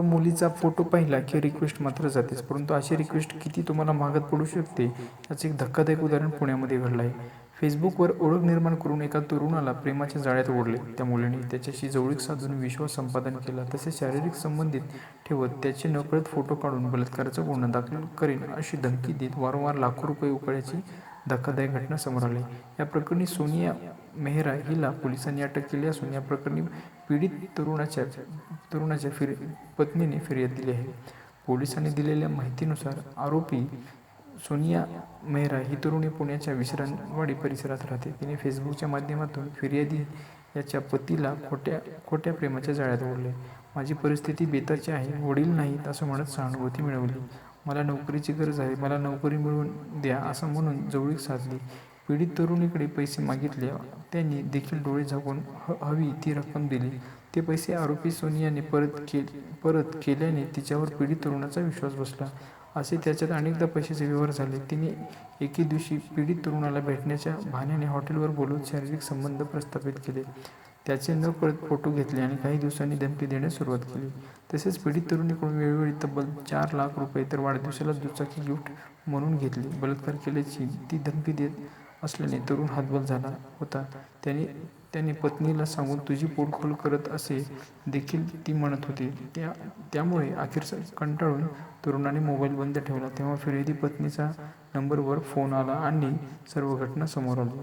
मुलीचा फोटो पाहिला की रिक्वेस्ट मात्र जातेच. परंतु अशी रिक्वेस्ट किती तुम्हाला महागात पडू शकते याचं एक धक्कादायक उदाहरण पुण्यामध्ये घडलं आहे फेसबुकवर ओळख निर्माण करून एका तरुणाला प्रेमाच्या जाळ्यात ओढले. त्या मुलीने त्याच्याशी जवळीक साधून विश्वास संपादन केला. तसेच शारीरिक संबंधित ठेवत त्याचे नकळत फोटो काढून बलात्काराचा गुन्हा दाखल करेन अशी धमकी देत वारंवार लाखो रुपये उकळ्याची धक्कादायक घटना समोर आली. या प्रकरणी सोनिया मेहरा हिला पोलिसांनी अटक केली असून या प्रकरणी पीडित तरुणाच्या तरुणाच्या फिर पत्नीने फिर्याद दिली आहे. पोलिसांनी दिलेल्या माहितीनुसार आरोपी सोनिया मेहरा ही तरुणी पुण्याच्या विश्रांतवाडी परिसरात राहते. तिने फेसबुकच्या माध्यमातून फिर्यादी याच्या पतीला खोट्या खोट्या प्रेमाच्या जाळ्यात ओढले. माझी परिस्थिती बेताची आहे वडील नाहीत असं म्हणत सहानुभूती मिळवली. मला नोकरीची गरज आहे मला नोकरी मिळवून द्या असं म्हणून जवळीक साधली. पीडित तरुणीकडे पैसे मागितले. त्यांनी देखील डोळे झाकून ह हवी ती रक्कम दिली. ते पैसे आरोपी सोनियाने परत के परत केल्याने तिच्यावर पीडित तरुणाचा विश्वास बसला. असे त्याच्यात अनेकदा पैशाचे व्यवहार झाले. तिने एके दिवशी पीडित तरुणाला भेटण्याच्या बहाण्याने हॉटेलवर बोलून शारीरिक संबंध प्रस्थापित केले. त्याचे न कळत फोटो घेतले आणि काही दिवसांनी धमकी देण्यास सुरुवात केली. तसेच पीडित तरुणीकडून वेळोवेळी तब्बल चार लाख रुपये तर वाढदिवसाला दुचाकी गिफ्ट म्हणून घेतली. बलात्कार केल्याची ती धमकी देत असल्याने तरुण हातबल झाला होता. त्याने त्याने पत्नीला सांगून तुझी पोटखोल करत असे देखील ती म्हणत होती. त्या त्यामुळे अखेर कंटाळून तरुणाने मोबाईल बंद ठेवला. तेव्हा फिर्यादी पत्नीचा नंबरवर फोन आला आणि सर्व घटना समोर आली.